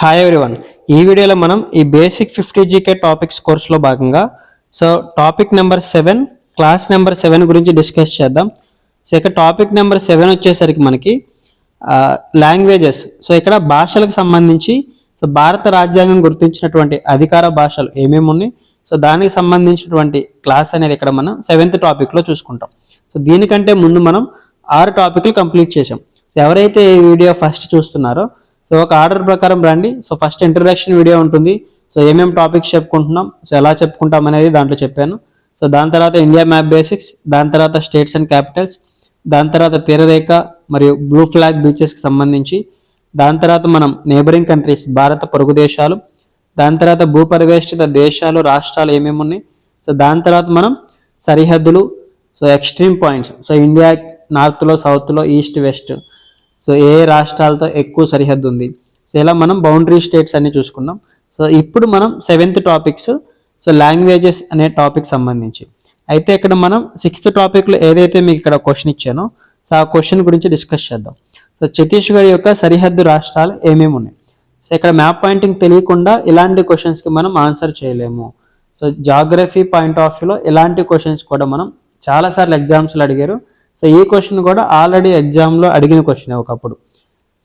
Hi everyone ఈ వీడియోలో మనం ఈ బేసిక్ ఫిఫ్టీ జీకే టాపిక్స్ కోర్సులో భాగంగా so topic number seven class number seven గురించి డిస్కస్ చేద్దాం. సో ఇక్కడ టాపిక్ నెంబర్ సెవెన్ వచ్చేసరికి మనకి లాంగ్వేజెస్ సో ఇక్కడ భాషలకు సంబంధించి సో భారత రాజ్యాంగం గుర్తించినటువంటి అధికార భాషలు ఏమేమి ఉన్నాయి? సో దానికి సంబంధించినటువంటి క్లాస్ అనేది ఇక్కడ మనం సెవెంత్ టాపిక్లో చూసుకుంటాం. సో దీనికంటే ముందు మనం ఆరు టాపిక్లు కంప్లీట్ చేసాం సో ఎవరైతే ఈ వీడియో ఫస్ట్ చూస్తున్నారో సో ఒక ఆర్డర్ ప్రకారం రండి. సో ఫస్ట్ ఇంట్రడక్షన్ వీడియో ఉంటుంది. సో ఏమేమి టాపిక్స్ చెప్పుకుంటున్నాం? సో ఎలా చెప్పుకుంటాం అనేది దాంట్లో చెప్పాను. సో దాని తర్వాత ఇండియా మ్యాప్ బేసిక్స్ దాని తర్వాత స్టేట్స్ అండ్ క్యాపిటల్స్ దాని తర్వాత తీరరేఖ మరియు బ్లూ ఫ్లాగ్ బీచెస్కి సంబంధించి దాని తర్వాత మనం నేబరింగ్ కంట్రీస్ భారత పొరుగు దేశాలు దాని తర్వాత భూపరివేష్టిత దేశాలు రాష్ట్రాలు ఏమేమి ఉన్నాయి? సో దాని తర్వాత మనం సరిహద్దులు so extreme points so India నార్త్లో సౌత్లో ఈస్ట్ వెస్ట్ సో ఏ రాష్ట్రాలతో ఎక్కువ సరిహద్దు ఉంది సో ఇలా మనం బౌండరీ స్టేట్స్ అన్ని చూసుకున్నాం. సో ఇప్పుడు మనం సెవెంత్ టాపిక్స్ సో లాంగ్వేజెస్ అనే టాపిక్ సంబంధించి. అయితే ఇక్కడ మనం సిక్స్త్ టాపిక్లో ఏదైతే మీకు ఇక్కడ క్వశ్చన్ ఇచ్చానో సో ఆ క్వశ్చన్ గురించి డిస్కస్ చేద్దాం. సో ఛత్తీస్గఢ్ యొక్క సరిహద్దు రాష్ట్రాలు ఏమేమి ఉన్నాయి? సో ఇక్కడ మ్యాప్ పాయింటింగ్ తెలియకుండా ఇలాంటి క్వశ్చన్స్కి మనం ఆన్సర్ చేయలేము. సో జాగ్రఫీ పాయింట్ ఆఫ్ వ్యూలో ఇలాంటి క్వశ్చన్స్ కూడా మనం చాలాసార్లు ఎగ్జామ్స్లో అడిగారు. సో ఈ క్వశ్చన్ కూడా ఆల్రెడీ ఎగ్జామ్లో అడిగిన క్వశ్చన్ ఒకప్పుడు.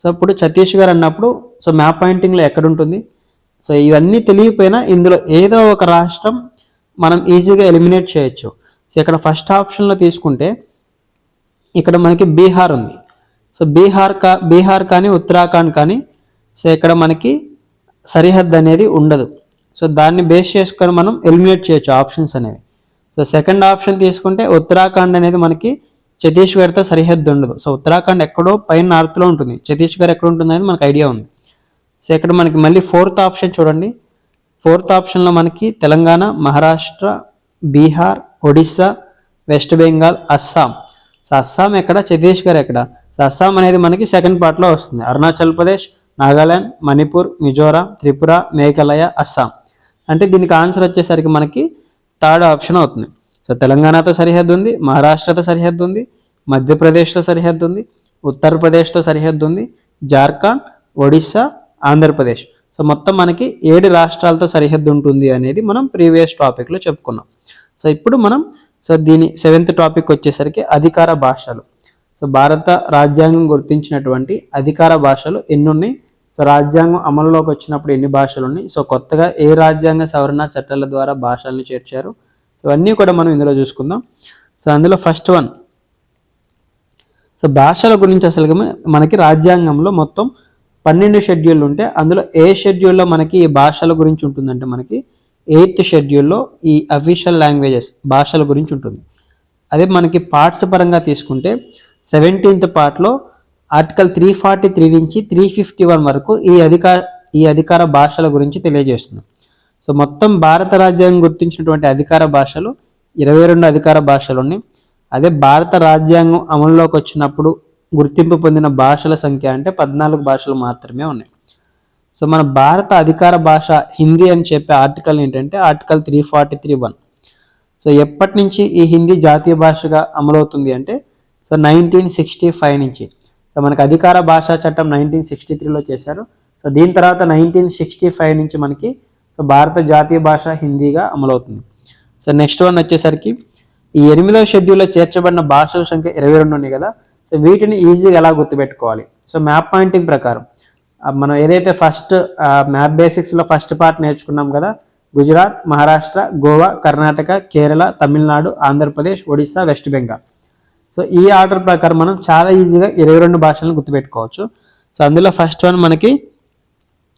సో ఇప్పుడు ఛత్తీస్గఢ్ అన్నప్పుడు సో మ్యాప్ పాయింటింగ్లో ఎక్కడ ఉంటుంది? సో ఇవన్నీ తెలియకపోయినా ఇందులో ఏదో ఒక రాష్ట్రం మనం ఈజీగా ఎలిమినేట్ చేయొచ్చు. సో ఇక్కడ ఫస్ట్ ఆప్షన్లో తీసుకుంటే ఇక్కడ మనకి బీహార్ ఉంది. సో బీహార్ కా బీహార్ కానీ ఉత్తరాఖండ్ కానీ సో ఇక్కడ మనకి సరిహద్దు అనేది ఉండదు. సో దాన్ని బేస్ చేసుకొని మనం ఎలిమినేట్ చేయొచ్చు ఆప్షన్స్ అనేవి. సో సెకండ్ ఆప్షన్ తీసుకుంటే ఉత్తరాఖండ్ అనేది మనకి ఛత్తీస్గఢ్తో సరిహద్దు ఉండదు. సో ఉత్తరాఖండ్ ఎక్కడో పైన నార్త్లో ఉంటుంది. ఛత్తీస్గఢ్ ఎక్కడ ఉంటుంది అనేది మనకు ఐడియా ఉంది. సో ఇక్కడ మనకి మళ్ళీ ఫోర్త్ ఆప్షన్ చూడండి. ఫోర్త్ ఆప్షన్లో మనకి తెలంగాణ మహారాష్ట్ర బీహార్ ఒడిస్సా వెస్ట్ బెంగాల్ అస్సాం సో అస్సాం ఎక్కడ? ఛత్తీస్గఢ్ ఎక్కడ? సో అస్సాం అనేది మనకి సెకండ్ పార్ట్లో వస్తుంది. అరుణాచల్ ప్రదేశ్ నాగాలాండ్ మణిపూర్ మిజోరాం త్రిపుర మేఘాలయ అస్సాం అంటే దీనికి ఆన్సర్ వచ్చేసరికి మనకి థర్డ్ ఆప్షన్ అవుతుంది. సో తెలంగాణతో సరిహద్దు ఉంది మహారాష్ట్రతో సరిహద్దు ఉంది మధ్యప్రదేశ్తో సరిహద్దు ఉంది ఉత్తరప్రదేశ్తో సరిహద్దు ఉంది జార్ఖండ్ ఒడిస్సా ఆంధ్రప్రదేశ్. సో మొత్తం మనకి ఏడు రాష్ట్రాలతో సరిహద్దు ఉంటుంది అనేది మనం ప్రీవియస్ టాపిక్లో చెప్పుకున్నాం. సో ఇప్పుడు మనం సో దీని సెవెంత్ టాపిక్ వచ్చేసరికి అధికార భాషలు. సో భారత రాజ్యాంగం గుర్తించినటువంటి అధికార భాషలు ఎన్ని ఉన్నాయి సో రాజ్యాంగం అమలులోకి వచ్చినప్పుడు ఎన్ని భాషలు ఉన్నాయి సో కొత్తగా ఏ రాజ్యాంగ సవరణ చట్టాల ద్వారా భాషలను చేర్చారు? ఇవన్నీ కూడా మనం ఇందులో చూసుకుందాం. సో అందులో ఫస్ట్ వన్ సో భాషల గురించి అసలు మనకి రాజ్యాంగంలో మొత్తం పన్నెండు షెడ్యూల్ ఉంటే అందులో ఏ షెడ్యూల్లో మనకి ఈ భాషల గురించి ఉంటుందంటే మనకి ఎయిత్ షెడ్యూల్లో ఈ అఫీషియల్ లాంగ్వేజెస్ భాషల గురించి ఉంటుంది. అదే మనకి పార్ట్స్ పరంగా తీసుకుంటే సెవెంటీన్త్ పార్ట్లో ఆర్టికల్ త్రీ ఫార్టీ త్రీ నుంచి త్రీ ఫిఫ్టీ వన్ వరకు ఈ అధికార ఈ అధికార భాషల గురించి తెలియజేస్తుంది. సో మొత్తం భారత రాజ్యాంగం గుర్తించినటువంటి అధికార భాషలు ఇరవై రెండు అధికార భాషలు ఉన్నాయి. అదే భారత రాజ్యాంగం అమల్లోకి వచ్చినప్పుడు గుర్తింపు పొందిన భాషల సంఖ్య అంటే పద్నాలుగు భాషలు మాత్రమే ఉన్నాయి. సో మన భారత అధికార భాష హిందీ అని చెప్పే ఆర్టికల్ ఏంటంటే article three forty three one. So ఎప్పటి నుంచి ఈ హిందీ జాతీయ భాషగా అమలవుతుంది అంటే సో నైన్టీన్ సిక్స్టీ ఫైవ్ నుంచి. సో మనకి అధికార భాషా చట్టం నైన్టీన్ సిక్స్టీ త్రీలో చేశారు. సో దీని తర్వాత నైన్టీన్ సిక్స్టీ ఫైవ్ నుంచి మనకి సో భారత జాతీయ భాష హిందీగా అమలవుతుంది. సో నెక్స్ట్ వన్ వచ్చేసరికి ఈ ఎనిమిదవ షెడ్యూల్లో చేర్చబడిన భాషల సంఖ్య ఇరవై రెండు ఉన్నాయి కదా. సో వీటిని ఈజీగా ఎలా గుర్తుపెట్టుకోవాలి? సో మ్యాప్ పాయింటింగ్ ప్రకారం మనం ఏదైతే ఫస్ట్ మ్యాప్ బేసిక్స్లో ఫస్ట్ పార్ట్ నేర్చుకున్నాం కదా గుజరాత్ మహారాష్ట్ర గోవా కర్ణాటక కేరళ తమిళనాడు ఆంధ్రప్రదేశ్ ఒడిస్సా వెస్ట్ బెంగాల్. సో ఈ ఆర్డర్ ప్రకారం మనం చాలా ఈజీగా ఇరవై రెండు భాషలను గుర్తుపెట్టుకోవచ్చు. సో అందులో ఫస్ట్ వన్ మనకి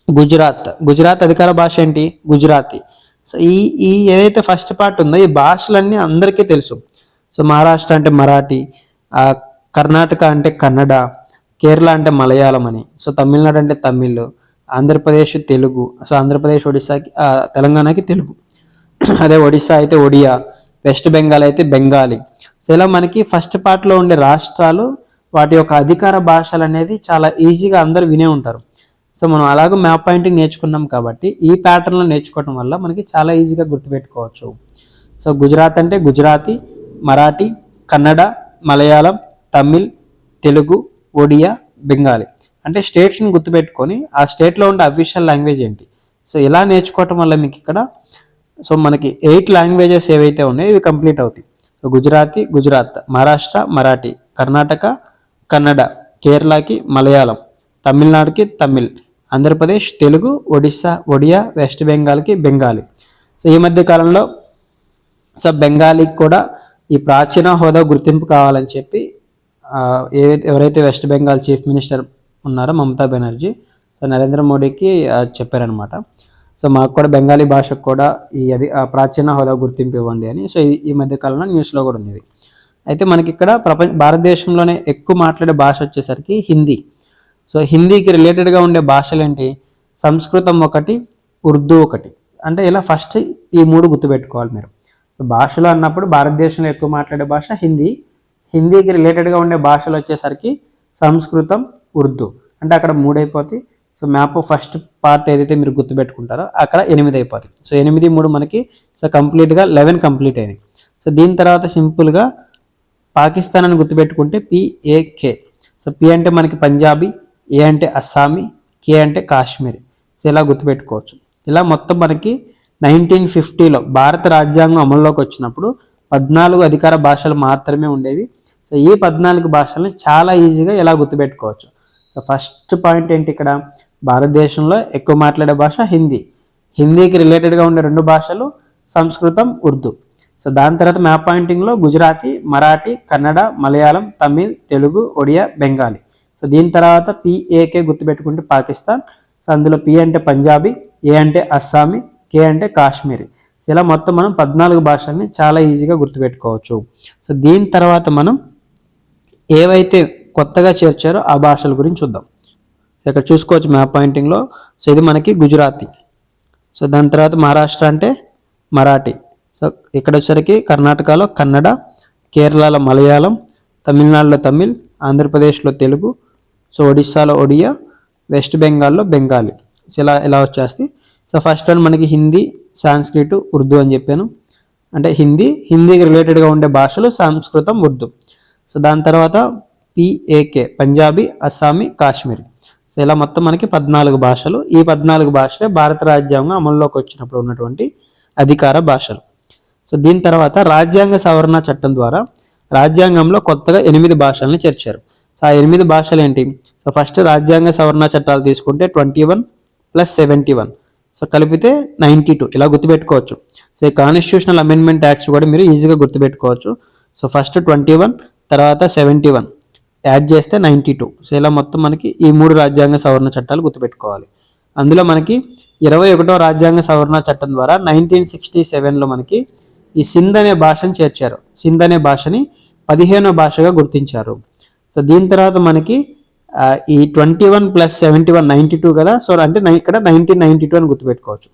గుజరాత్. గుజరాత్ అధికార భాష ఏంటి? గుజరాతీ. సో ఈ ఈ ఏదైతే ఫస్ట్ పార్ట్ ఉందో ఈ భాషలన్నీ అందరికీ తెలుసు. సో మహారాష్ట్ర అంటే మరాఠీ కర్ణాటక అంటే కన్నడ కేరళ అంటే మలయాళం అని. సో తమిళనాడు అంటే తమిళ్ ఆంధ్రప్రదేశ్ తెలుగు. సో ఆంధ్రప్రదేశ్ ఒడిస్సాకి తెలంగాణకి తెలుగు. అదే ఒడిస్సా అయితే ఒడియా వెస్ట్ బెంగాల్ అయితే బెంగాలీ. సో ఇలా మనకి ఫస్ట్ పార్ట్లో ఉండే రాష్ట్రాలు వాటి యొక్క అధికార భాషలు అనేది చాలా ఈజీగా అందరూ వినే ఉంటారు. సో మనం అలాగే మ్యాప్ పాయింటింగ్ నేర్చుకున్నాం కాబట్టి ఈ ప్యాటర్న్లో నేర్చుకోవడం వల్ల మనకి చాలా ఈజీగా గుర్తుపెట్టుకోవచ్చు. సో గుజరాత్ అంటే గుజరాతీ మరాఠీ కన్నడ మలయాళం తమిళ్ తెలుగు ఒడియా బెంగాలీ. అంటే స్టేట్స్ని గుర్తుపెట్టుకొని ఆ స్టేట్లో ఉండే అఫీషియల్ లాంగ్వేజ్ ఏంటి? సో ఇలా నేర్చుకోవటం వల్ల మీకు ఇక్కడ సో మనకి ఎయిట్ లాంగ్వేజెస్ ఏవైతే ఉన్నాయో ఇవి కంప్లీట్ అవుతాయి. సో గుజరాతీ గుజరాత్ మహారాష్ట్ర మరాఠీ కర్ణాటక కన్నడ కేరళకి మలయాళం. తమిళనాడుకి తమిళ్ ఆంధ్రప్రదేశ్ తెలుగు ఒడిస్సా ఒడియా వెస్ట్ బెంగాల్కి బెంగాలీ. సో ఈ మధ్య కాలంలో సో బెంగాలీకి కూడా ఈ ప్రాచీన హోదా గుర్తింపు కావాలని చెప్పి ఏవైతే ఎవరైతే వెస్ట్ బెంగాల్ చీఫ్ మినిస్టర్ ఉన్నారో మమతా బెనర్జీ సో నరేంద్ర మోడీకి చెప్పారనమాట సో మాకు కూడా బెంగాలీ భాషకు కూడా ఈ అది ఆ ప్రాచీన హోదా గుర్తింపు ఇవ్వండి అని. సో ఈ- మధ్య కాలంలో న్యూస్లో కూడా ఉంది అయితే మనకి ఇక్కడ ప్రపంచ భారతదేశంలోనే ఎక్కువ మాట్లాడే భాష వచ్చేసరికి హిందీ. సో హిందీకి రిలేటెడ్గా ఉండే భాషలు ఏంటి సంస్కృతం ఒకటి ఉర్దూ ఒకటి. అంటే ఇలా ఫస్ట్ ఈ మూడు గుర్తుపెట్టుకోవాలి మీరు. సో భాషలు అన్నప్పుడు భారతదేశంలో ఎక్కువ మాట్లాడే భాష హిందీ. హిందీకి రిలేటెడ్గా ఉండే భాషలు వచ్చేసరికి సంస్కృతం ఉర్దూ. అంటే అక్కడ మూడు అయిపోతాయి సో మ్యాప్ ఫస్ట్ పార్ట్ ఏదైతే మీరు గుర్తుపెట్టుకుంటారో అక్కడ ఎనిమిది అయిపోతుంది సో ఎనిమిది మూడు మనకి సో కంప్లీట్గా లెవెన్ కంప్లీట్ అయింది. సో దీని తర్వాత సింపుల్గా పాకిస్తాన్ అని గుర్తుపెట్టుకుంటే పిఏకే సో పి అంటే మనకి పంజాబీ ఏ అంటే అస్సామీ కే అంటే కాశ్మీర్. సో ఇలా గుర్తుపెట్టుకోవచ్చు. ఇలా మొత్తం మనకి నైన్టీన్ ఫిఫ్టీలో భారత రాజ్యాంగం అమల్లోకి వచ్చినప్పుడు పద్నాలుగు అధికార భాషలు మాత్రమే ఉండేవి. సో ఈ పద్నాలుగు భాషలను చాలా ఈజీగా ఇలా గుర్తుపెట్టుకోవచ్చు. సో ఫస్ట్ పాయింట్ ఏంటి ఇక్కడ? భారతదేశంలో ఎక్కువ మాట్లాడే భాష హిందీ. హిందీకి రిలేటెడ్గా ఉండే రెండు భాషలు సంస్కృతం ఉర్దూ. సో దాని తర్వాత మ్యాప్ పాయింటింగ్లో గుజరాతీ మరాఠీ కన్నడ మలయాళం తమిళ్ తెలుగు ఒడియా బెంగాలీ. సో దీని తర్వాత పిఏకే గుర్తుపెట్టుకుంటే పాకిస్తాన్. సో అందులో పి అంటే పంజాబీ ఏ అంటే అస్సామీ కే అంటే కాశ్మీరీ. సో ఇలా మొత్తం మనం పద్నాలుగు భాషల్ని చాలా ఈజీగా గుర్తుపెట్టుకోవచ్చు. సో దీని తర్వాత మనం ఏవైతే కొత్తగా చేర్చారో ఆ భాషల గురించి చూద్దాం. సో ఇక్కడ చూసుకోవచ్చు మ్యాప్ పాయింటింగ్లో. సో ఇది మనకి గుజరాతీ. సో దాని తర్వాత మహారాష్ట్ర అంటే మరాఠీ. సో ఇక్కడ వచ్చేసరికి కర్ణాటకలో కన్నడ కేరళలో మలయాళం తమిళనాడులో తమిళ్ ఆంధ్రప్రదేశ్లో తెలుగు సో ఒడిస్సాలో ఒడియా వెస్ట్ బెంగాల్లో బెంగాలీ. సో ఇలా ఇలా వచ్చేస్తాయి సో ఫస్ట్ వన్ మనకి హిందీ సాంస్క్రిట్ ఉర్దూ అని చెప్పాను. అంటే హిందీ హిందీకి రిలేటెడ్గా ఉండే భాషలు సంస్కృతం ఉర్దూ. సో దాని తర్వాత పిఏకే పంజాబీ అస్సామీ కాశ్మీరీ. సో ఇలా మొత్తం మనకి పద్నాలుగు భాషలు. ఈ పద్నాలుగు భాషలే భారత రాజ్యాంగం అమల్లోకి వచ్చినప్పుడు ఉన్నటువంటి అధికార భాషలు. సో దీని తర్వాత రాజ్యాంగ సవరణ చట్టం ద్వారా రాజ్యాంగంలో కొత్తగా ఎనిమిది భాషల్ని చేర్చారు. సో ఆ ఎనిమిది భాషలు ఏంటి? సో ఫస్ట్ రాజ్యాంగ సవరణ చట్టాలు తీసుకుంటే twenty one plus seventy one so కలిపితే నైంటీ టూ ఇలా గుర్తుపెట్టుకోవచ్చు. సో ఈ కాన్స్టిట్యూషనల్ అమెండ్మెంట్ యాక్ట్స్ కూడా మీరు ఈజీగా గుర్తుపెట్టుకోవచ్చు. సో ఫస్ట్ ట్వంటీ వన్ తర్వాత సెవెంటీ వన్ యాడ్ చేస్తే నైంటీ టూ సో ఇలా మొత్తం మనకి ఈ మూడు రాజ్యాంగ సవరణ చట్టాలు గుర్తుపెట్టుకోవాలి. అందులో మనకి ఇరవై ఒకటో రాజ్యాంగ సవరణ చట్టం ద్వారా నైన్టీన్ సిక్స్టీ సెవెన్లో మనకి ఈ సింధ్ అనే భాషను చేర్చారు. సింధ్ అనే భాషని పదిహేనో భాషగా గుర్తించారు. సో దీని తర్వాత మనకి ఈ twenty one plus seventy one ninety two కదా? సో అంటే ఇక్కడ నైన్టీన్ నైంటీ టూ అని గుర్తుపెట్టుకోవచ్చు.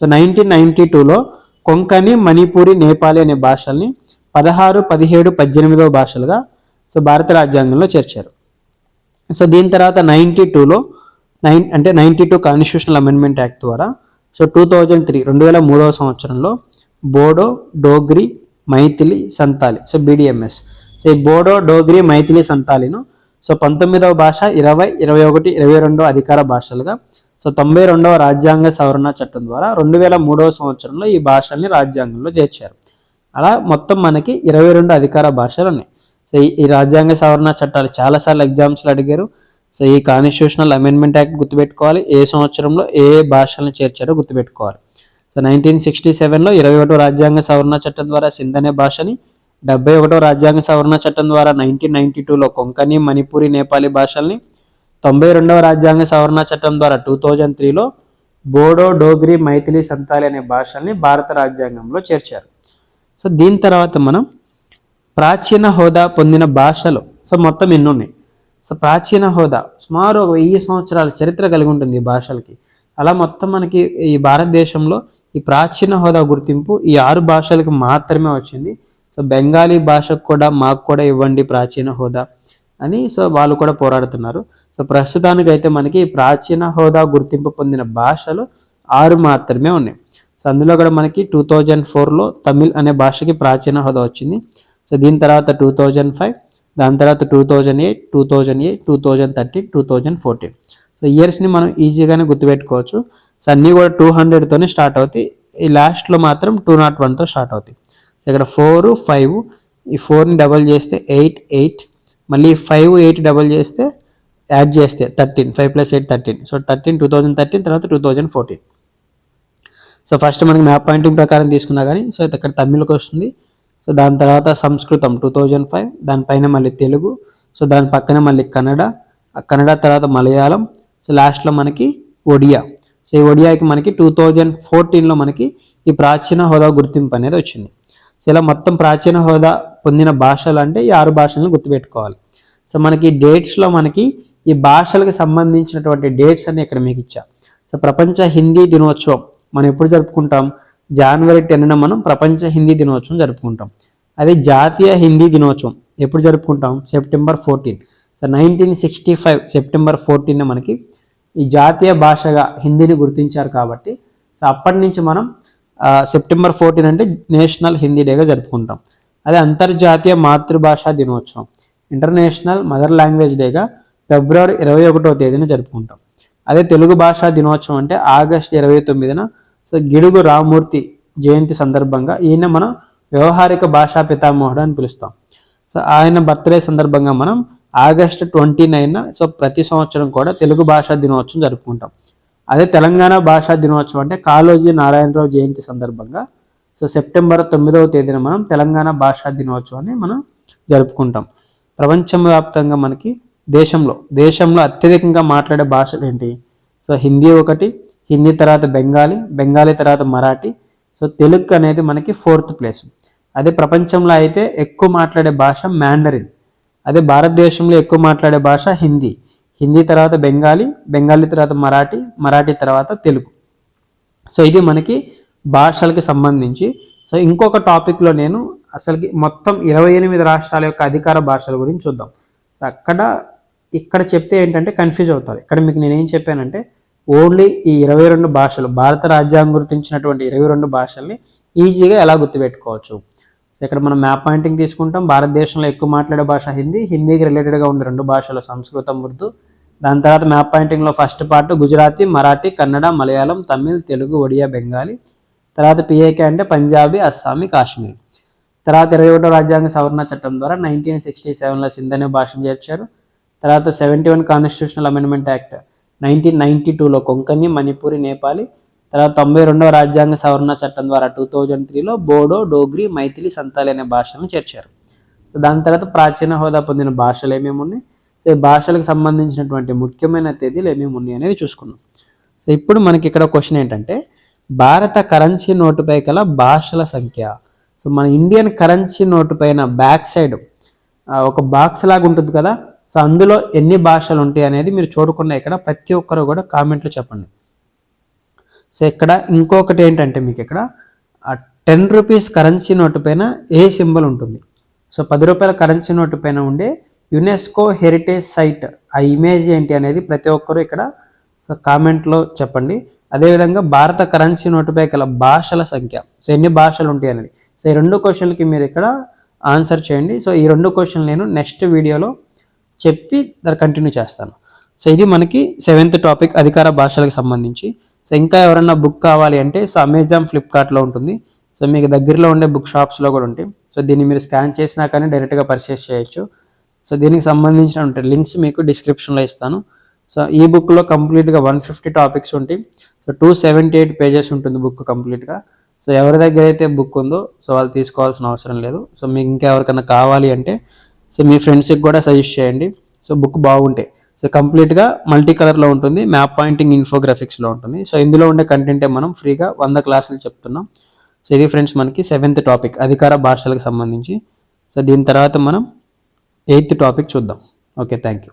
సో నైన్టీన్ నైంటీ టూలో కొంకణి మణిపూరి నేపాలి అనే భాషల్ని పదహారు పదిహేడు పద్దెనిమిదవ భాషలుగా సో భారత రాజ్యాంగంలో చేర్చారు. సో దీని తర్వాత నైంటీ టూలో నైన్ అంటే ninety two constitutional amendment act ద్వారా సో టూ థౌజండ్ త్రీ రెండు వేల మూడవ సంవత్సరంలో Bodo Dogri Maithili Santali so BDMS so ఈ బోడో డోగ్రి మైథిలి సంతాలిను. సో పంతొమ్మిదవ భాష ఇరవై ఇరవై ఒకటి ఇరవై రెండో అధికార భాషలుగా. సో తొంభై రెండవ రాజ్యాంగ సవరణ చట్టం ద్వారా రెండు వేల మూడవ సంవత్సరంలో ఈ భాషల్ని రాజ్యాంగంలో చేర్చారు. అలా మొత్తం మనకి ఇరవై రెండు అధికార భాషలు ఉన్నాయి. సో ఈ- ఈ రాజ్యాంగ సవరణ చట్టాలు చాలాసార్లు ఎగ్జామ్స్లో అడిగారు. సో ఈ కాన్స్టిట్యూషనల్ అమెండ్మెంట్ యాక్ట్ గుర్తుపెట్టుకోవాలి. ఏ సంవత్సరంలో ఏ ఏ భాషలను చేర్చారో గుర్తుపెట్టుకోవాలి. సో నైన్టీన్ సిక్స్టీ సెవెన్లో ఇరవై ఒకటో రాజ్యాంగ సవరణ చట్టం ద్వారా సింధ్ అనే భాషని డెబ్బై ఒకటో రాజ్యాంగ సవరణ చట్టం ద్వారా నైన్టీన్ నైన్టీ టూలో కొంకణి మణిపూరి నేపాలి భాషల్ని తొంభై రెండవ రాజ్యాంగ సవరణ చట్టం ద్వారా టూ థౌజండ్ త్రీలో బోడో డోగ్రి మైథిలి సంతాలి అనే భాషల్ని భారత రాజ్యాంగంలో చేర్చారు. సో దీని తర్వాత మనం ప్రాచీన హోదా పొందిన భాషలు సో మొత్తం ఎన్ని ఉన్నాయి సో ప్రాచీన హోదా సుమారు ఒక వెయ్యి సంవత్సరాల చరిత్ర కలిగి ఉంటుంది ఈ భాషలకి. అలా మొత్తం మనకి ఈ భారతదేశంలో ఈ ప్రాచీన హోదా గుర్తింపు ఈ ఆరు భాషలకు మాత్రమే వచ్చింది. సో బెంగాలీ భాషకు కూడా మాకు కూడా ఇవ్వండి ప్రాచీన హోదా అని సో వాళ్ళు కూడా పోరాడుతున్నారు. సో ప్రస్తుతానికైతే మనకి ప్రాచీన హోదా గుర్తింపు పొందిన భాషలు ఆరు మాత్రమే ఉన్నాయి. సో అందులో కూడా మనకి టూ థౌజండ్ ఫోర్లో తమిళ్ అనే భాషకి ప్రాచీన హోదా వచ్చింది. సో దీని తర్వాత టూ థౌజండ్ ఫైవ్ దాని తర్వాత two thousand eight two thousand eight two thousand thirteen two thousand fourteen. So ఇయర్స్ని మనం ఈజీగానే గుర్తుపెట్టుకోవచ్చు. సో అన్నీ కూడా టూ హండ్రెడ్తోనే స్టార్ట్ అవుతాయి. ఈ లాస్ట్లో మాత్రం టూ నాట్ వన్తో స్టార్ట్ అవుతాయి. సో ఇక్కడ ఫోర్ ఫైవ్ ఈ ఫోర్ని డబల్ చేస్తే ఎయిట్ ఎయిట్ మళ్ళీ ఫైవ్ ఎయిట్ డబల్ చేస్తే యాడ్ చేస్తే thirteen five plus eight thirteen so thirteen two thousand thirteen తర్వాత two thousand fourteen so first మనకి మ్యాప్ పాయింటింగ్ ప్రకారం తీసుకున్నా కానీ సో ఇక్కడ తమిళకి వస్తుంది. సో దాని తర్వాత సంస్కృతం టూ థౌజండ్ ఫైవ్ దానిపైన మళ్ళీ తెలుగు. సో దాని పక్కన మళ్ళీ కన్నడ. కన్నడ తర్వాత మలయాళం. సో లాస్ట్లో మనకి ఒడియా. సో ఈ ఒడియాకి మనకి టూ థౌజండ్ ఫోర్టీన్లో మనకి ఈ ప్రాచీన హోదా గుర్తింపు అనేది వచ్చింది. సో ఇలా మొత్తం ప్రాచీన హోదా పొందిన భాషలు అంటే ఈ ఆరు భాషలను గుర్తుపెట్టుకోవాలి. సో మనకి డేట్స్లో మనకి ఈ భాషలకు సంబంధించినటువంటి డేట్స్ అన్ని ఇక్కడ మీకు ఇచ్చా. సో ప్రపంచ హిందీ దినోత్సవం మనం ఎప్పుడు జరుపుకుంటాం? జనవరి టెన్న మనం ప్రపంచ హిందీ దినోత్సవం జరుపుకుంటాం. అదే జాతీయ హిందీ దినోత్సవం ఎప్పుడు జరుపుకుంటాం? September fourteen so nineteen sixty five September fourteen మనకి ఈ జాతీయ భాషగా హిందీని గుర్తించారు కాబట్టి సో అప్పటి నుంచి మనం సెప్టెంబర్ ఫోర్టీన్ అంటే నేషనల్ హిందీ డేగా జరుపుకుంటాం. అదే అంతర్జాతీయ మాతృభాషా దినోత్సవం. ఇంటర్నేషనల్ మదర్ లాంగ్వేజ్ డేగా ఫిబ్రవరి ఇరవై ఒకటో తేదీన జరుపుకుంటాం. అదే తెలుగు భాషా దినోత్సవం అంటే ఆగస్ట్ ఇరవై తొమ్మిదిన సో గిడుగు రామూర్తి జయంతి సందర్భంగా ఈయన మనం వ్యవహారిక భాషా పితామోహుడు అని పిలుస్తాం. సో ఆయన బర్త్డే సందర్భంగా మనం ఆగస్ట్ ట్వంటీ నైన్ సో ప్రతి సంవత్సరం కూడా తెలుగు భాషా దినోత్సవం జరుపుకుంటాం. అదే తెలంగాణ భాషా దినోత్సవం అంటే కాళోజీ నారాయణరావు జయంతి సందర్భంగా. సో సెప్టెంబర్ తొమ్మిదవ తేదీన మనం తెలంగాణ భాషా దినోత్సవాన్ని మనం జరుపుకుంటాం. ప్రపంచవ్యాప్తంగా మనకి దేశంలో దేశంలో అత్యధికంగా మాట్లాడే భాషలు ఏంటి? సో హిందీ ఒకటి హిందీ తర్వాత బెంగాలీ బెంగాలీ తర్వాత మరాఠీ. సో తెలుగు అనేది మనకి ఫోర్త్ ప్లేస్. అదే ప్రపంచంలో అయితే ఎక్కువ మాట్లాడే భాష మ్యాండరిన్. అదే భారతదేశంలో ఎక్కువ మాట్లాడే భాష హిందీ. హిందీ తర్వాత బెంగాలీ బెంగాలీ తర్వాత మరాఠీ మరాఠీ తర్వాత తెలుగు. సో ఇది మనకి భాషలకు సంబంధించి. సో ఇంకొక టాపిక్లో నేను అసలుకి మొత్తం ఇరవై ఎనిమిది రాష్ట్రాల యొక్క అధికార భాషల గురించి చూద్దాం. అక్కడ ఇక్కడ చెప్తే ఏంటంటే కన్ఫ్యూజ్ అవుతుంది ఇక్కడ మీకు నేనేం చెప్పానంటే ఓన్లీ ఈ ఇరవై రెండు భాషలు భారత రాజ్యాంగం గుర్తించినటువంటి ఇరవై రెండు భాషల్ని ఈజీగా ఎలా గుర్తుపెట్టుకోవచ్చు? సో ఇక్కడ మనం మ్యాప్ పాయింటింగ్ తీసుకుంటాం. భారతదేశంలో ఎక్కువ మాట్లాడే భాష హిందీ. హిందీకి రిలేటెడ్గా ఉండే రెండు భాషలు సంస్కృతం ఉర్దూ. దాని తర్వాత మ్యాప్ పాయింటింగ్లో ఫస్ట్ పార్ట్ గుజరాతీ మరాఠీ కన్నడ మలయాళం తమిళ్ తెలుగు ఒడియా బెంగాలీ. తర్వాత పిఏకే అంటే పంజాబీ అస్సామీ కాశ్మీర్. తర్వాత ఇరవై ఒకటో రాజ్యాంగ సవరణ చట్టం ద్వారా నైన్టీన్ సిక్స్టీ సెవెన్లో సింధనే భాషను చేర్చారు. తర్వాత seventy one constitutional amendment act nineteen ninety టూలో కొంకణి మణిపూరి నేపాలి. తర్వాత తొంభై రెండవ రాజ్యాంగ సవరణ చట్టం ద్వారా టూ థౌజండ్ త్రీలో బోడో డోగ్రీ మైథిలి సంతాలి అనే భాషలను చేర్చారు. సో దాని తర్వాత ప్రాచీన హోదా పొందిన భాషలు ఏమేమి ఉన్నాయి? భాషలకు సంబంధించినటువంటి ముఖ్యమైన తేదీలు ఏమేమి ఉన్నాయి అనేది చూసుకున్నాం సో ఇప్పుడు మనకి ఇక్కడ క్వశ్చన్ ఏంటంటే భారత కరెన్సీ నోటుపై కల భాషల సంఖ్య. సో మన ఇండియన్ కరెన్సీ నోటు పైన బ్యాక్ సైడ్ ఒక బాక్స్ లాగా ఉంటుంది కదా సో అందులో ఎన్ని భాషలు ఉంటాయి అనేది మీరు చూడకుండా ఇక్కడ ప్రతి ఒక్కరు కూడా కామెంట్లు చెప్పండి. సో ఇక్కడ ఇంకొకటి ఏంటంటే మీకు ఇక్కడ టెన్ రూపీస్ కరెన్సీ నోటు పైన ఏ సింబల్ ఉంటుంది? సో పది రూపాయల కరెన్సీ నోటు పైన ఉండే యునెస్కో హెరిటేజ్ సైట్ ఆ ఇమేజ్ ఏంటి అనేది ప్రతి ఒక్కరు ఇక్కడ కామెంట్లో చెప్పండి. అదేవిధంగా భారత కరెన్సీ నోటుపై గల భాషల సంఖ్య. సో ఎన్ని భాషలు ఉంటాయి అనేది. సో ఈ రెండు క్వశ్చన్లకి మీరు ఇక్కడ ఆన్సర్ చేయండి. సో ఈ రెండు క్వశ్చన్లు నేను నెక్స్ట్ వీడియోలో చెప్పి దాన్ని కంటిన్యూ చేస్తాను. సో ఇది మనకి సెవెంత్ టాపిక్ అధికార భాషలకు సంబంధించి. సో ఇంకా ఎవరైనా బుక్ కావాలి అంటే సో అమెజాన్ ఫ్లిప్కార్ట్లో ఉంటుంది. సో మీకు దగ్గరలో ఉండే బుక్ షాప్స్లో కూడా ఉంటాయి. సో దీన్ని మీరు స్కాన్ చేసినా కానీ డైరెక్ట్గా పర్చేస్ చేయొచ్చు. సో దీనికి సంబంధించిన ఉంటాయి లింక్స్ మీకు డిస్క్రిప్షన్లో ఇస్తాను. సో ఈ బుక్లో కంప్లీట్గా వన్ ఫిఫ్టీ టాపిక్స్ ఉంటాయి. So two seventy eight pages ఉంటుంది బుక్ కంప్లీట్గా. సో ఎవరి దగ్గర అయితే బుక్ ఉందో సో వాళ్ళు తీసుకోవాల్సిన అవసరం లేదు. సో మీకు ఇంకా ఎవరికైనా కావాలి అంటే సో మీ ఫ్రెండ్స్కి కూడా సజెస్ట్ చేయండి. సో బుక్ బాగుంటాయి. సో కంప్లీట్గా మల్టీ కలర్లో ఉంటుంది మ్యాప్ పాయింటింగ్ ఇన్ఫోగ్రాఫిక్స్లో ఉంటుంది. సో ఇందులో ఉండే కంటెంటే మనం ఫ్రీగా వంద క్లాసులు చెప్తున్నాం. సో ఇది ఫ్రెండ్స్ మనకి సెవెంత్ టాపిక్ అధికార భాషలకు సంబంధించి. సో దీని తర్వాత మనం ఎయిత్ టాపిక్ చూద్దాం. Okay thank you